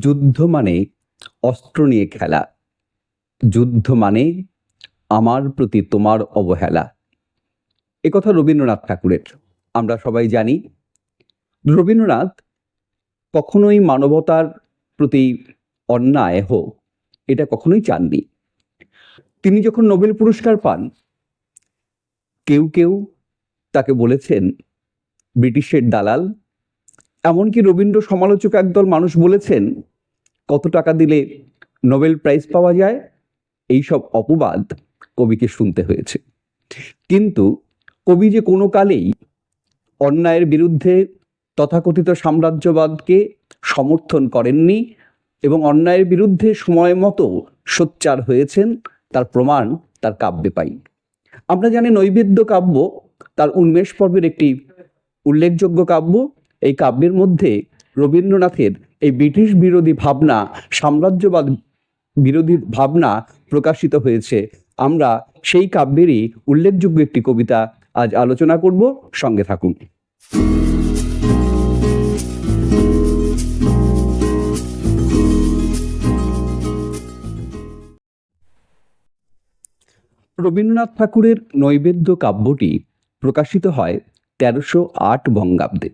যুদ্ধ মানে অস্ত্র নিয়ে খেলা। যুদ্ধ মানে আমার প্রতি তোমার অবহেলা। একথা রবীন্দ্রনাথ ঠাকুরের। আমরা সবাই জানি, রবীন্দ্রনাথ কখনোই মানবতার প্রতি অন্যায় হোক এটা কখনোই চাননি। তিনি যখন নোবেল পুরস্কার পান, কেউ কেউ তাকে বলেছেন, ব্রিটিশের দালাল এমনকি রবীন্দ্র সমালোচক একদল মানুষ বলেছেন, কত টাকা দিলে নোবেল প্রাইজ পাওয়া যায়? এই সব অপবাদ কবিকে শুনতে হয়েছে। কিন্তু কবি যে কোনো কালেই অন্যায়ের বিরুদ্ধে তথাকথিত সাম্রাজ্যবাদকে সমর্থন করেননি এবং অন্যায়ের বিরুদ্ধে সময় মতো সোচ্চার হয়েছেন, তার প্রমাণ তার কাব্যে পাই। আমরা জানি নৈবেদ্য কাব্য তার উন্মেষ পর্বের একটি উল্লেখযোগ্য কাব্য। এই কাব্যের মধ্যে রবীন্দ্রনাথের এই ব্রিটিশ বিরোধী ভাবনা, সাম্রাজ্যবাদ বিরোধী ভাবনা প্রকাশিত হয়েছে। আমরা সেই কাব্যেরই উল্লেখযোগ্য একটি কবিতা আজ আলোচনা করব। সঙ্গে থাকুন। রবীন্দ্রনাথ ঠাকুরের নৈবেদ্য কাব্যটি প্রকাশিত হয় তেরোশো আট বঙ্গাব্দে।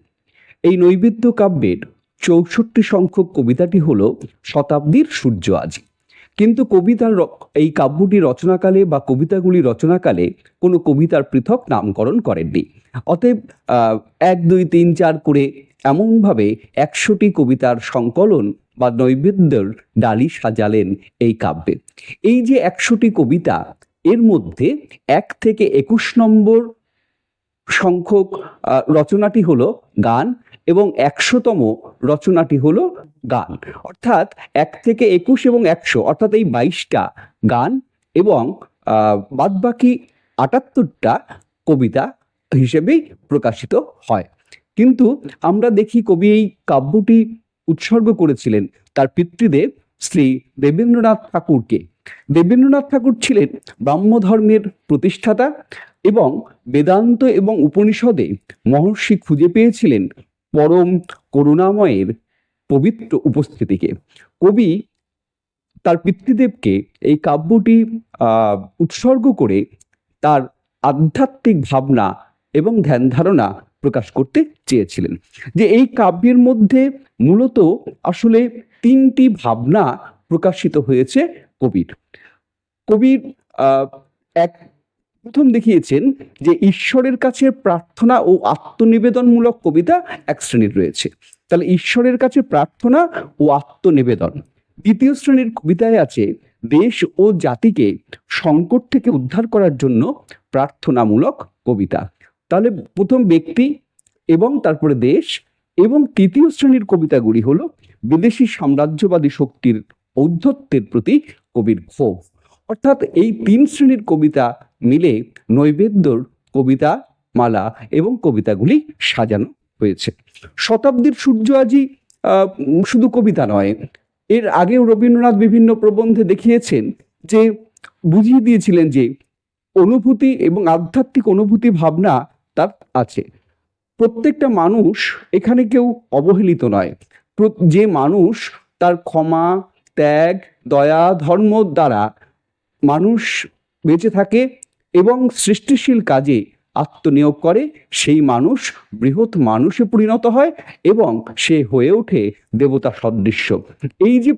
এই নৈবেদ্য কাব্যের চৌষট্টি সংখ্যক কবিতাটি হল শতাব্দীর সূর্য আজি। কিন্তু কবিতার এই কাব্যটি রচনাকালে বা কবিতাগুলি রচনাকালে কোনো কবিতার পৃথক নামকরণ করেননি। অতএব এক, দুই, তিন, চার করে এমনভাবে একশোটি কবিতার সংকলন বা নৈবেদ্যের ডালি সাজালেন এই কাব্যে। এই যে একশোটি কবিতা, এর মধ্যে এক থেকে একুশ নম্বর সংখ্যক রচনাটি হলো গান এবং একশোতম রচনাটি হলো গান। অর্থাৎ এক থেকে একুশ এবং একশো, অর্থাৎ এই বাইশটা গান এবং বাদবাকি আটাত্তরটা কবিতা হিসেবেই প্রকাশিত হয়। কিন্তু আমরা দেখি কবি এই কাব্যটি উৎসর্গ করেছিলেন তার পিতৃদেব শ্রী দেবেন্দ্রনাথ ঠাকুরকে। দেবেন্দ্রনাথ ঠাকুর ছিলেন ব্রাহ্মধর্মের প্রতিষ্ঠাতা এবং বেদান্ত এবং উপনিষদে মহর্ষি খুঁজে পেয়েছিলেন পরম করুণাময়ের পবিত্র উপস্থিতিকে। কবি তার পিতৃদেবকে এই কাব্যটি উৎসর্গ করে তার আধ্যাত্মিক ভাবনা এবং ধ্যান ধারণা প্রকাশ করতে চেয়েছিলেন। যে এই কাব্যের মধ্যে মূলত আসলে তিনটি ভাবনা প্রকাশিত হয়েছে কবির। কবির এক প্রথম দেখিয়েছেন যে ঈশ্বরের কাছে প্রার্থনা ও আত্মনিবেদনমূলক কবিতা এক শ্রেণির রয়েছে। তাহলে ঈশ্বরের কাছে প্রার্থনা ও আত্মনিবেদন দ্বিতীয় শ্রেণির কবিতায় আছে, দেশ ও জাতিকে সংকট থেকে উদ্ধার করার জন্য প্রার্থনামূলক কবিতা। তাহলে প্রথম ব্যক্তি এবং তারপরে দেশ এবং তৃতীয় শ্রেণির কবিতাগুলি হলো বিদেশি সাম্রাজ্যবাদী শক্তির ঔদ্ধত্যের প্রতি কবির ক্ষোভ। অর্থাৎ এই তিন শ্রেণির কবিতা মিলে নৈবেদ্যর কবিতা মালা এবং কবিতাগুলি সাজানো হয়েছে। শতাব্দীর সূর্য আজি শুধু কবিতা নয়, এর আগেও রবীন্দ্রনাথ বিভিন্ন প্রবন্ধে দেখিয়েছেন যে বুঝিয়ে দিয়েছিলেন যে অনুভূতি এবং আধ্যাত্মিক অনুভূতি ভাবনা তার আছে। প্রত্যেকটা মানুষ এখানে কেউ অবহেলিত নয়। যে মানুষ তার ক্ষমা, ত্যাগ, দয়া, ধর্ম দ্বারা মানুষ বেঁচে থাকে এবং সৃষ্টিশীল কাজে আত্মনিয়োগ করে, সেই মানুষ বৃহৎ মানুষে পরিণত হয় এবং সে হয়ে ওঠে দেবতা সদৃশ্য। এই যে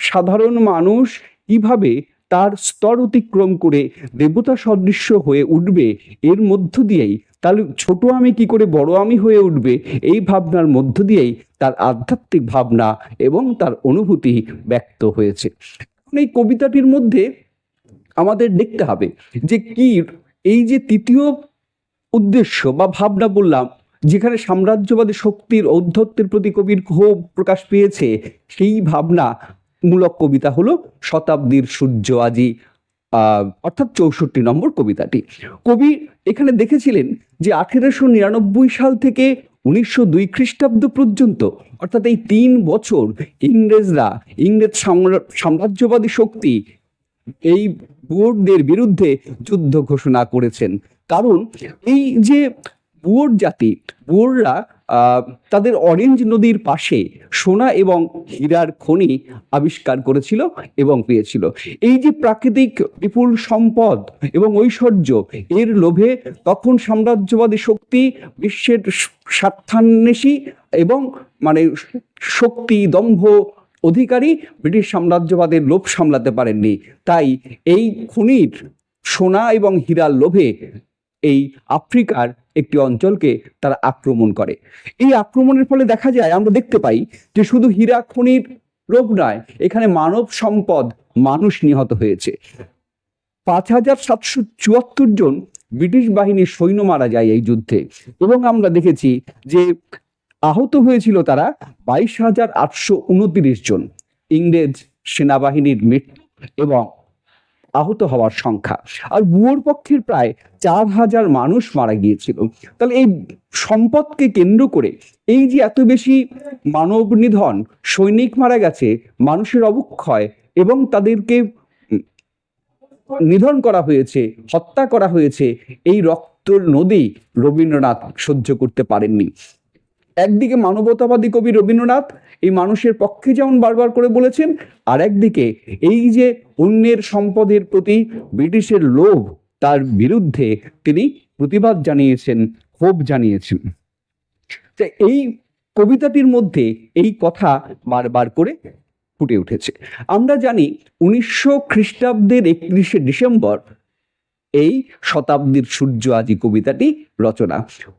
সাধারণ মানুষ কীভাবে তার স্তর অতিক্রম করে দেবতা সদৃশ্য হয়ে উঠবে, এর মধ্য দিয়েই তাহলে ছোট আমি কি করে বড় আমি হয়ে উঠবে, এই ভাবনার মধ্য দিয়েই তার আধ্যাত্মিক ভাবনা এবং তার অনুভূতি ব্যক্ত হয়েছে। এই কবিতাটির মধ্যে আমাদের দেখতে হবে যে কি এই যে তৃতীয় উদ্দেশ্য বা ভাবনা বললাম, যেখানে সাম্রাজ্যবাদী শক্তির ঔদ্ধত্যের প্রতি কবির ক্ষোভ প্রকাশ পেয়েছে, সেই ভাবনা মূলক কবিতা হলো শতাব্দীর সূর্য আজি অর্থাৎ চৌষট্টি নম্বর কবিতাটি। কবি এখানে দেখেছিলেন যে আঠেরোশো নিরানব্বই সাল থেকে উনিশশো দুই খ্রিস্টাব্দ পর্যন্ত, অর্থাৎ এই তিন বছর ইংরেজরা, ইংরেজ সাম্রাজ্যবাদী শক্তি এই বুয়োরদের বিরুদ্ধে যুদ্ধ ঘোষণা করেছেন। কারণ এই যে বুয়োর জাতি বুয়োররা তাদের অরেঞ্জ নদীর পাশে সোনা এবং হীরার খনি আবিষ্কার করেছিল এবং পেয়েছিল। এই যে প্রাকৃতিক বিপুল সম্পদ এবং ঐশ্বর্য, এর লোভে তখন সাম্রাজ্যবাদী শক্তি বিশ্বের স্বার্থান্বেষী এবং মানে শক্তি দম্ভ অধিকারী ব্রিটিশ সাম্রাজ্যবাদের লোভ সামলাতে পারেননি। তাই এই খনির সোনা এবং হীরার লোভে এই আফ্রিকার একটি অঞ্চলকে তারা আক্রমণ করে। এই আক্রমণের ফলে দেখা যায়, আমরা দেখতে পাই যে শুধু হীরা খনির লোভ নয়, এখানে মানব সম্পদ মানুষ নিহত হয়েছে। পাঁচ হাজার সাতশো চুয়াত্তর জন ব্রিটিশ বাহিনীর সৈন্য মারা যায় এই যুদ্ধে। এবং আমরা দেখেছি যে আহত হয়েছিল তারা বাইশ হাজার আটশো উনত্রিশ জন ইংরেজ সেনাবাহিনীর মৃত্যু এবং আহত হওয়ার সংখ্যা। আর বুয়োর পক্ষের প্রায় চার হাজার মানুষ মারা গিয়েছিল। তাহলে এই সম্পদকে কেন্দ্র করে এই যে এত বেশি মানব নিধন, সৈনিক মারা গেছে, মানুষের অবক্ষয় এবং তাদেরকে নিধন করা হয়েছে, হত্যা করা হয়েছে, এই রক্তর নদী রবীন্দ্রনাথ সহ্য করতে পারেননি। একদিকে মানবতাবাদী কবি রবীন্দ্রনাথ, এই মানুষের পক্ষে যেমন বারবার করে বলেছেন আর একদিকে এই যে অন্যের সম্পদের প্রতি ব্রিটিশের লোভ, তার বিরুদ্ধে তিনি প্রতিবাদ জানিয়েছেন, ক্ষোভ জানিয়েছেন। তা এই কবিতাটির মধ্যে এই কথা বারবার করে ফুটে উঠেছে। আমরা জানি উনিশশো খ্রিস্টাব্দের একত্রিশে ডিসেম্বর এই শতাব্দীর সূর্য আজি কবিতাটি রচনা।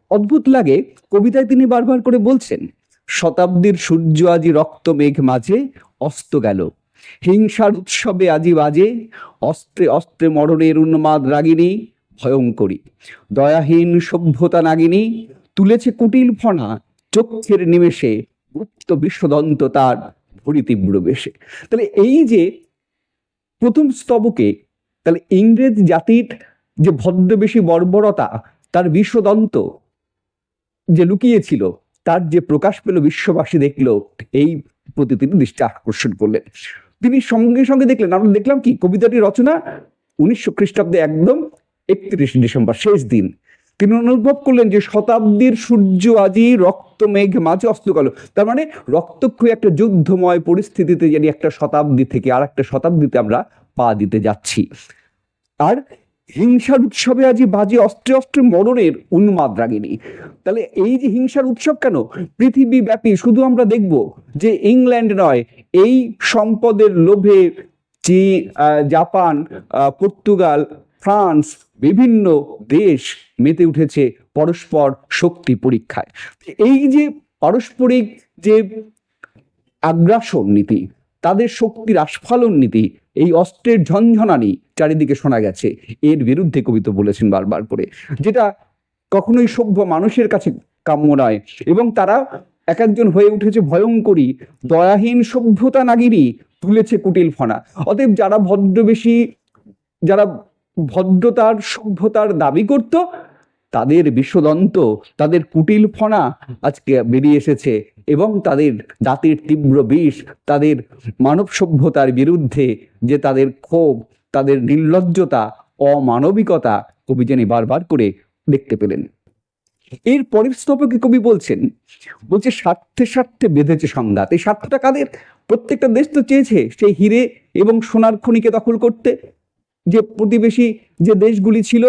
অদ্ভুত লাগে, কবিতায় তিনি বারবার করে বলছেন, শতাব্দীর সূর্য আজি রক্ত মেঘ মাঝে অস্ত গেল। হিংসার উৎসবে আজি বাজে, অস্ত্রে অস্ত্রে মরণের উন্মাদ রাগিনী, ভয়ঙ্করী। দয়াহীন সভ্যতা নাগিনী, তুলেছে কুটিল ফনা চক্ষের নিমেষে গুপ্ত বিশ্বদন্ত তার ভরি তীব্র বেশে। তাহলে এই যে প্রথম স্তবকে তাহলে ইংরেজ জাতির যে ভদ্রবেশী বর্বরতা, তার বিশ্বদন্ত যে লুকিয়েছিল, তার যে প্রকাশ পেল বিশ্ববাসী দেখল, এই প্রতি তিনি দৃষ্টি আকর্ষণ করলেন। তিনি সঙ্গে সঙ্গে দেখলেন, আমরা দেখলাম কি কবিতাটি রচনা উনিশশো খ্রিস্টাব্দে একদম একত্রিশ ডিসেম্বর, শেষ দিন। তিনি অনুভব করলেন যে শতাব্দীর সূর্য আজি রক্ত মেঘ মাঝে অস্ত গেল। তার মানে রক্তক্ষয়ী একটা যুদ্ধময় পরিস্থিতিতে জানি একটা শতাব্দী থেকে আর একটা শতাব্দীতে আমরা পা দিতে যাচ্ছি। আর হিংসার উৎসবে আজি বাজে অস্ত্রে অস্ত্রে মরণের উন্মাদ রাগিনী। তাহলে এই যে হিংসার উৎসব কেন? পৃথিবী ব্যাপী শুধু আমরা দেখব যে ইংল্যান্ড নয়, এই সম্পদের লোভে চি জাপান পর্তুগাল, ফ্রান্স বিভিন্ন দেশ মেতে উঠেছে পরস্পর শক্তি পরীক্ষায়। এই যে পারস্পরিক যে আগ্রাসন নীতি, তাদের শক্তির আস্ফালন নীতি এই অস্ত্রের ঝনঝনানি চারিদিকে শোনা গেছে। এর বিরুদ্ধে কবিতা বলেছেন বারবার করে। যেটা কখনোই সভ্য মানুষের কাছে কাম্য নয় এবং তারা এক একজন হয়ে উঠেছে ভয়ঙ্করী, দয়াহীন সভ্যতা নাগিনী, তুলেছে কুটিল ফনা। অতএব যারা ভদ্রবেশী, যারা ভদ্রতার, সভ্যতার দাবি করত তাদের বিশ্বদন্ত, তাদের কুটিল ফনা আজকে বেরিয়ে এসেছে এবং তাদের জাতির তীব্র বিষ, তাদের মানব সভ্যতার বিরুদ্ধে যে তাদের ক্ষোভ, তাদের নির্লজ্জতা, অমানবিকতা কবি জানি বারবার করে দেখতে পেলেন। এর পরের স্তবকে কবি বলছেন, বলছে, স্বার্থে স্বার্থে বেঁধেছে সংঘাত। এই স্বার্থটা কাদের? প্রত্যেকটা দেশ তো চেয়েছে সেই হিরে এবং সোনার খনিকে দখল করতে। যে প্রতিবেশী যে দেশগুলি ছিল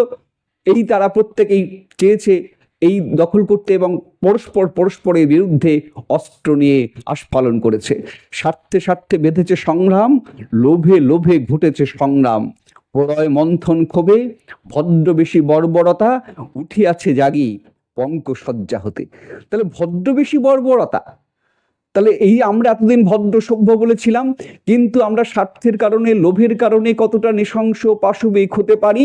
এই তারা প্রত্যেকেই চেয়েছে এই দখল করতে এবং পরস্পর পরস্পরের বিরুদ্ধে অস্ত্র নিয়ে আস্ফালন করেছে। স্বার্থে স্বার্থে বেঁধেছে সংগ্রাম, লোভে লোভে ঘটেছে সংগ্রাম। প্রলয় মন্থন ক্ষোভে ভদ্রবেশী বর্বরতা উঠিয়াছে জাগি পঙ্ক সজ্জা হতে। তাহলে ভদ্রবেশী বর্বরতা, তাহলে এই আমরা এতদিন ভদ্র সভ্য বলেছিলাম, কিন্তু আমরা স্বার্থের কারণে, লোভের কারণে কতটা নৃশংস পাশবিক হতে পারি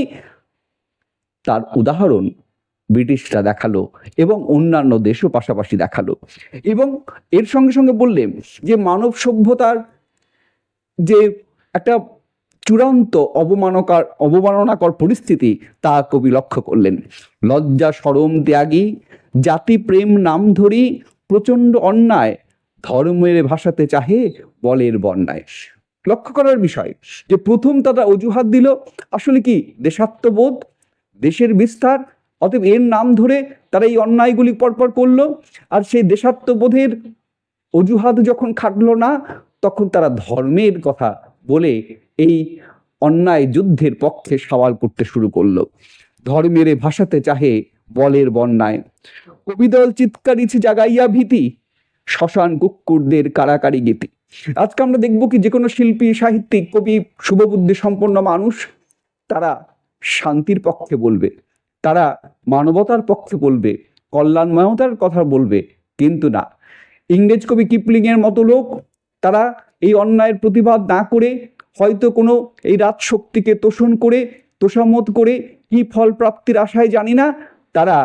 তার উদাহরণ ব্রিটিশরা দেখাল এবং অন্যান্য দেশও পাশাপাশি দেখাল। এবং এর সঙ্গে সঙ্গে বললেন যে মানব সভ্যতার যে একটা চূড়ান্ত অবমানকার, অবমাননাকর পরিস্থিতি তা কবি লক্ষ্য করলেন। লজ্জা, সরম, ত্যাগী, জাতি, প্রেম, নাম ধরি, প্রচণ্ড অন্যায়, ধর্মের ভাষাতে চাহে বলের বন্যায়। লক্ষ্য করার বিষয় যে প্রথম তারা অজুহাত দিল, আসলে কি দেশাত্মবোধ? দেশের বিস্তার, অতএব এর নাম ধরে তারা এই অন্যায়গুলি পরপর করল। আর সেই দেশাত্মবোধের অজুহাত যখন খাটলো না, তখন তারা ধর্মের কথা বলে এই অন্যায় যুদ্ধের পক্ষে সওয়াল করতে শুরু করল। ধর্মের ভাষাতে চাহে বলের বন্যায়। কবিদল চিৎকারিছে জাগাইয়া ভীতি, শ্মশান কুকুরদের কারাকারি গীতি। আজকে আমরা দেখব কি যে কোনো শিল্পী, সাহিত্যিক, কবি, শুভবুদ্ধি সম্পন্ন মানুষ, তারা শান্তির পক্ষে বলবে, তারা মানবতার পক্ষে বলবে, কল্যাণময়তার কথা বলবে, কিন্তু না। ইংরেজ কবি কিপলিংয়ের মতো লোক, তারা এই অন্যায়ের প্রতিবাদ না করে হয়তো কোনো এই রাত শক্তিকে তোষণ করে তোষামত করে কি ফল প্রাপ্তির আশায় জানি না, তারা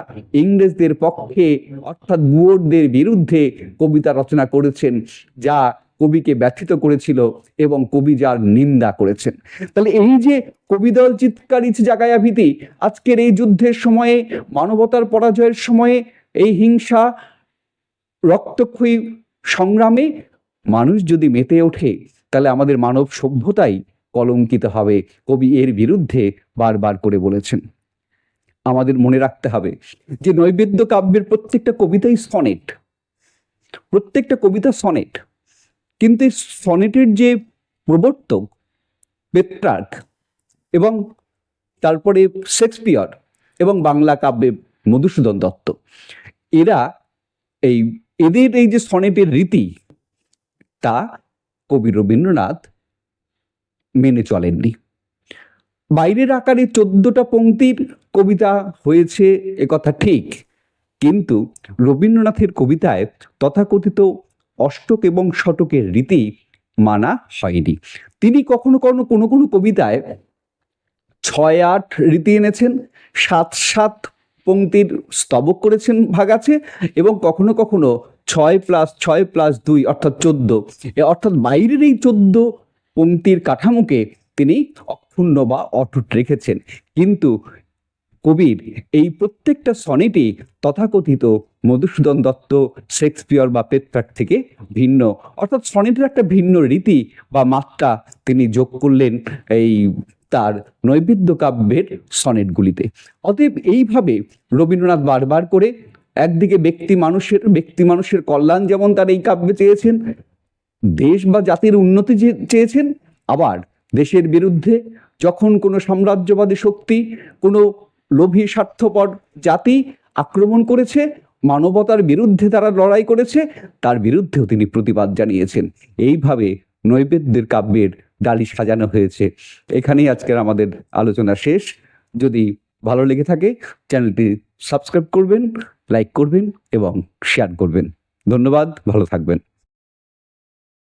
ইংরেজদের পক্ষে, অর্থাৎ বুয়োরদের বিরুদ্ধে কবিতা রচনা করেছেন, যা কবিকে ব্যথিত করেছিল এবং কবি যার নিন্দা করেছেন। তাহলে এই যে কবিদল চিৎকারিছে জাগায়া ভীতি আজকের এই যুদ্ধের সময়ে, মানবতার পরাজয়ের সময়ে, এই হিংসা, রক্তক্ষয়ী সংগ্রামে মানুষ যদি মেতে ওঠে, তাহলে আমাদের মানব সভ্যতাই কলঙ্কিত হবে। কবি এর বিরুদ্ধে বারবার করে বলেছেন। আমাদের মনে রাখতে হবে যে নৈবেদ্য কাব্যের প্রত্যেকটা কবিতাই সনেট। প্রত্যেকটা কবিতা সনেট। কিন্তু এই সনেটের যে প্রবর্তক পেট্রার্ক এবং তারপরে শেক্সপিয়র এবং বাংলা কাব্যে মধুসূদন দত্ত, এরা এই, এদের এই যে সনেটের রীতি, তা কবি রবীন্দ্রনাথ মেনে চলেননি। বাইরের আকারে চোদ্দটা পংক্তির কবিতা হয়েছে একথা ঠিক, কিন্তু রবীন্দ্রনাথের কবিতায় তথাকথিত অষ্টক এবং শতকের রীতি মানা হয়নি। তিনি কখনো কখনো কোনো কোনো কবিতায় ছয় আট রীতি এনেছেন, সাত সাত পংক্তির স্তবক করেছেন ভাগ আছে এবং কখনো কখনো ছয় প্লাস ছয় প্লাস দুই অর্থাৎ চোদ্দ অর্থাৎ বাইরের এই চোদ্দ পংক্তির কাঠামোকে তিনি অক্ষুণ্ণ বা অটুট রেখেছেন। কিন্তু কবির এই প্রত্যেকটা সনেটই তথাকথিত মধুসূদন দত্ত, শেক্সপিয়র বা পেট্রাক থেকে ভিন্ন। অর্থাৎ সনেটের একটা ভিন্ন রীতি বা মাত্রা তিনি যোগ করলেন এই তার নৈবেদ্য কাব্যের সনেটগুলিতে। অতএব এইভাবে রবীন্দ্রনাথ বারবার করে একদিকে ব্যক্তি মানুষের ব্যক্তি মানুষের কল্যাণ যেমন তার এই কাব্যে চেয়েছেন, দেশ বা জাতির উন্নতি চেয়েছেন, আবার দেশের বিরুদ্ধে যখন কোনো সাম্রাজ্যবাদী শক্তি কোনো লোভী স্বার্থপর জাতি আক্রমণ করেছে, মানবতার বিরুদ্ধে তারা লড়াই করেছে, তার বিরুদ্ধেও তিনি প্রতিবাদ জানিয়েছেন। এইভাবে নৈবেদ্যের কাব্যের ডালি সাজানো হয়েছে। এখানেই আজকের আমাদের আলোচনা শেষ। যদি ভালো লেগে থাকে, চ্যানেলটি সাবস্ক্রাইব করবেন, লাইক করবেন এবং শেয়ার করবেন। ধন্যবাদ, ভালো থাকবেন।